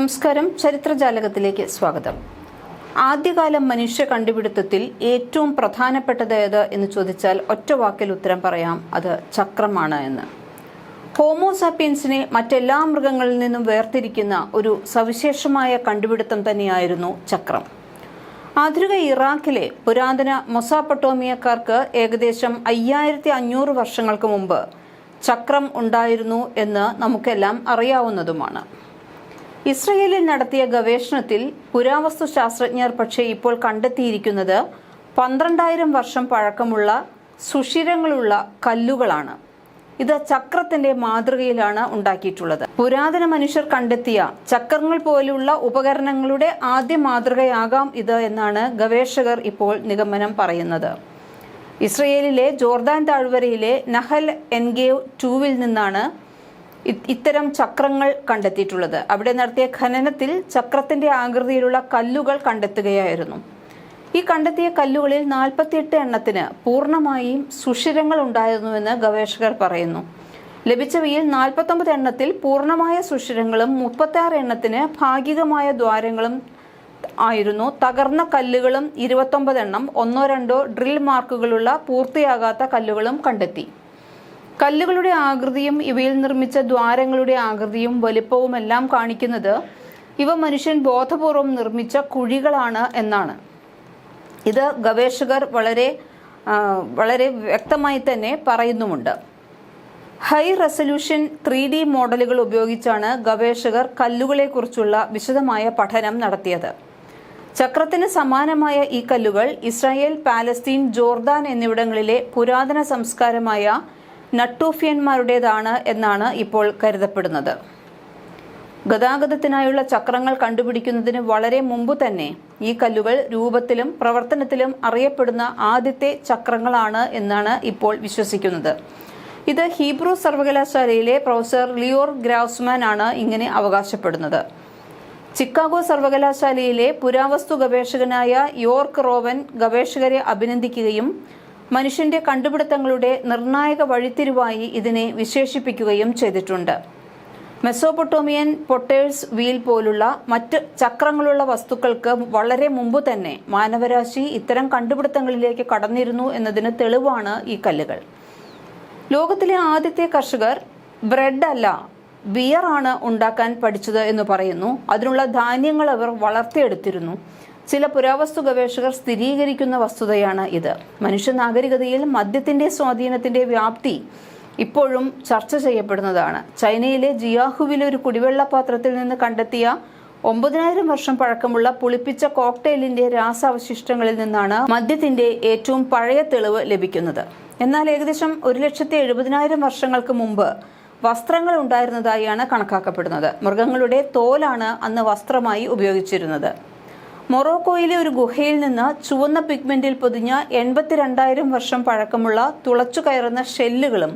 നമസ്കാരം. ചരിത്രജാലകത്തിലേക്ക് സ്വാഗതം. ആദ്യകാല മനുഷ്യ കണ്ടുപിടുത്തത്തിൽ ഏറ്റവും പ്രധാനപ്പെട്ടത് ഏത് എന്ന് ചോദിച്ചാൽ ഒറ്റ വാക്കിൽ ഉത്തരം പറയാം. അത് ചക്രമാണ് എന്ന്. ഹോമോസാപ്പിയൻസിനെ മറ്റെല്ലാ മൃഗങ്ങളിൽ നിന്നും വേർതിരിക്കുന്ന ഒരു സവിശേഷമായ കണ്ടുപിടുത്തം തന്നെയായിരുന്നു ചക്രം. ആധുനിക ഇറാഖിലെ പുരാതന മൊസാപ്പട്ടോമിയക്കാർക്ക് ഏകദേശം അയ്യായിരത്തി അഞ്ഞൂറ് വർഷങ്ങൾക്ക് മുമ്പ് ചക്രം ഉണ്ടായിരുന്നു എന്ന് നമുക്കെല്ലാം അറിയാവുന്നതുമാണ്. ഇസ്രയേലിൽ നടത്തിയ ഗവേഷണത്തിൽ പുരാവസ്തു ശാസ്ത്രജ്ഞർ പക്ഷേ ഇപ്പോൾ കണ്ടെത്തിയിരിക്കുന്നത് പന്ത്രണ്ടായിരം വർഷം പഴക്കമുള്ള സുഷിരങ്ങളുള്ള കല്ലുകളാണ്. ഇത് ചക്രത്തിന്റെ മാതൃകയിലാണ് ഉണ്ടാക്കിയിട്ടുള്ളത്. പുരാതന മനുഷ്യർ കണ്ടെത്തിയ ചക്രങ്ങൾ പോലുള്ള ഉപകരണങ്ങളുടെ ആദ്യ മാതൃകയാകാം ഇത് എന്നാണ് ഗവേഷകർ ഇപ്പോൾ നിഗമനം പറയുന്നത്. ഇസ്രയേലിലെ ജോർദാൻ താഴ്വരയിലെ നഹൽ എൻഗേവ് ടൂവിൽ നിന്നാണ് ഇത്തരം ചക്രങ്ങൾ കണ്ടെത്തിയിട്ടുള്ളത്. അവിടെ നടത്തിയ ഖനനത്തിൽ ചക്രത്തിന്റെ ആകൃതിയിലുള്ള കല്ലുകൾ കണ്ടെത്തുകയായിരുന്നു. ഈ കണ്ടെത്തിയ കല്ലുകളിൽ നാൽപ്പത്തിയെട്ട് എണ്ണത്തിന് പൂർണമായും സുഷിരങ്ങൾ ഉണ്ടായിരുന്നുവെന്ന് ഗവേഷകർ പറയുന്നു. ലഭിച്ചവയിൽ നാൽപ്പത്തൊമ്പത് എണ്ണത്തിൽ പൂർണമായ സുഷിരങ്ങളും മുപ്പത്തി എണ്ണത്തിന് ഭാഗികമായ ദ്വാരങ്ങളും ആയിരുന്നു. തകർന്ന കല്ലുകളും ഇരുപത്തൊമ്പത് എണ്ണം ഒന്നോ രണ്ടോ ഡ്രിൽ മാർക്കുകളുള്ള പൂർത്തിയാകാത്ത കല്ലുകളും കണ്ടെത്തി. കല്ലുകളുടെ ആകൃതിയും ഇവയിൽ നിർമ്മിച്ച ദ്വാരങ്ങളുടെ ആകൃതിയും വലിപ്പവും എല്ലാം കാണിക്കുന്നത് ഇവ മനുഷ്യൻ ബോധപൂർവം നിർമ്മിച്ച കുഴികളാണ് എന്നാണ്. ഇത് ഗവേഷകർ വളരെ വളരെ വ്യക്തമായി തന്നെ പറയുന്നുമുണ്ട്. ഹൈ റെസല്യൂഷൻ ത്രീ ഡി മോഡലുകൾ ഉപയോഗിച്ചാണ് ഗവേഷകർ കല്ലുകളെക്കുറിച്ചുള്ള വിശദമായ പഠനം നടത്തിയത്. ചക്രത്തിന് സമാനമായ ഈ കല്ലുകൾ ഇസ്രായേൽ പാലസ്തീൻ ജോർദാൻ എന്നിവിടങ്ങളിലെ പുരാതന സംസ്കാരമായ നട്ടൂഫിയന്മാരുടേതാണ് എന്നാണ് ഇപ്പോൾ കരുതപ്പെടുന്നത്. ഗതാഗതത്തിനായുള്ള ചക്രങ്ങൾ കണ്ടുപിടിക്കുന്നതിന് വളരെ മുമ്പ് തന്നെ ഈ കല്ലുകൾ രൂപത്തിലും പ്രവർത്തനത്തിലും അറിയപ്പെടുന്ന ആദ്യത്തെ ചക്രങ്ങളാണ് എന്നാണ് ഇപ്പോൾ വിശ്വസിക്കുന്നത്. ഇത് ഹീബ്രു സർവകലാശാലയിലെ പ്രൊഫസർ ലിയോർ ഗ്രാസ്മാൻ ആണ് ഇങ്ങനെ അവകാശപ്പെടുന്നത്. ചിക്കാഗോ സർവകലാശാലയിലെ പുരാവസ്തു ഗവേഷകനായ യോർക്ക് റോവൻ ഗവേഷകരെ അഭിനന്ദിക്കുകയും മനുഷ്യന്റെ കണ്ടുപിടുത്തങ്ങളുടെ നിർണായക വഴിത്തിരിവായി ഇതിനെ വിശേഷിപ്പിക്കുകയും ചെയ്തിട്ടുണ്ട്. മെസോപൊട്ടോമിയൻ പൊട്ടേഴ്സ് വീൽ പോലുള്ള മറ്റ് ചക്രങ്ങളുള്ള വസ്തുക്കൾക്ക് വളരെ മുമ്പ് തന്നെ മാനവരാശി ഇത്തരം കണ്ടുപിടുത്തങ്ങളിലേക്ക് കടന്നിരുന്നു എന്നതിന് തെളിവാണ് ഈ കല്ലുകൾ. ലോകത്തിലെ ആദ്യത്തെ കർഷകർ ബ്രെഡ് അല്ല ബിയർ ആണ് ഉണ്ടാക്കാൻ പഠിച്ചത് എന്ന് പറയുന്നു. അതിനുള്ള ധാന്യങ്ങൾ അവർ വളർത്തിയെടുത്തിരുന്നു. ചില പുരാവസ്തു ഗവേഷകർ സ്ഥിരീകരിക്കുന്ന വസ്തുതയാണ് ഇത്. മനുഷ്യ നാഗരികതയിൽ മദ്യത്തിന്റെ സ്വാധീനത്തിന്റെ വ്യാപ്തി ഇപ്പോഴും ചർച്ച ചെയ്യപ്പെടുന്നതാണ്. ചൈനയിലെ ജിയാഹുവിലെ ഒരു കുടിവെള്ള പാത്രത്തിൽ നിന്ന് കണ്ടെത്തിയ ഒമ്പതിനായിരം വർഷം പഴക്കമുള്ള പുളിപ്പിച്ച കോക്ടെയിലിന്റെ രാസാവശിഷ്ടങ്ങളിൽ നിന്നാണ് മദ്യത്തിന്റെ ഏറ്റവും പഴയ തെളിവ് ലഭിക്കുന്നത്. എന്നാൽ ഏകദേശം ഒരു ലക്ഷത്തി എഴുപതിനായിരം വർഷങ്ങൾക്ക് മുമ്പ് വസ്ത്രങ്ങൾ ഉണ്ടായിരുന്നതായാണ് കണക്കാക്കപ്പെടുന്നത്. മൃഗങ്ങളുടെ തോലാണ് അന്ന് വസ്ത്രമായി ഉപയോഗിച്ചിരുന്നത്. മൊറോക്കോയിലെ ഒരു ഗുഹയിൽ നിന്ന് ചുവന്ന പിഗ്മെന്റിൽ പൊതിഞ്ഞ എൺപത്തിരണ്ടായിരം വർഷം പഴക്കമുള്ള തുളച്ചു കയറുന്ന ഷെല്ലുകളും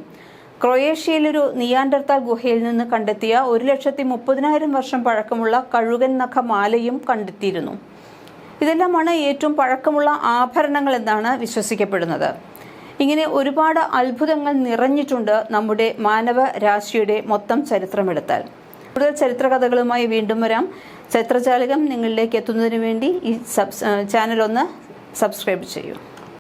ക്രൊയേഷ്യയിലൊരു നിയാൻഡർത്താൽ ഗുഹയിൽ നിന്ന് കണ്ടെത്തിയ ഒരു ലക്ഷത്തി മുപ്പതിനായിരം വർഷം പഴക്കമുള്ള കഴുകൻ നഖ മാലയും കണ്ടെത്തിയിരുന്നു. ഇതെല്ലാമാണ് ഏറ്റവും പഴക്കമുള്ള ആഭരണങ്ങൾ എന്നാണ് വിശ്വസിക്കപ്പെടുന്നത്. ഇങ്ങനെ ഒരുപാട് അത്ഭുതങ്ങൾ നിറഞ്ഞിട്ടുണ്ട് നമ്മുടെ മാനവ രാശിയുടെ മൊത്തം ചരിത്രമെടുത്താൽ. കൂടുതൽ ചരിത്ര കഥകളുമായി വീണ്ടും വരാം. ചരിത്രചാലകം നിങ്ങളിലേക്ക് എത്തുന്നതിന് വേണ്ടി ഈ സബ് ചാനൽ ഒന്ന് സബ്സ്ക്രൈബ് ചെയ്യൂ.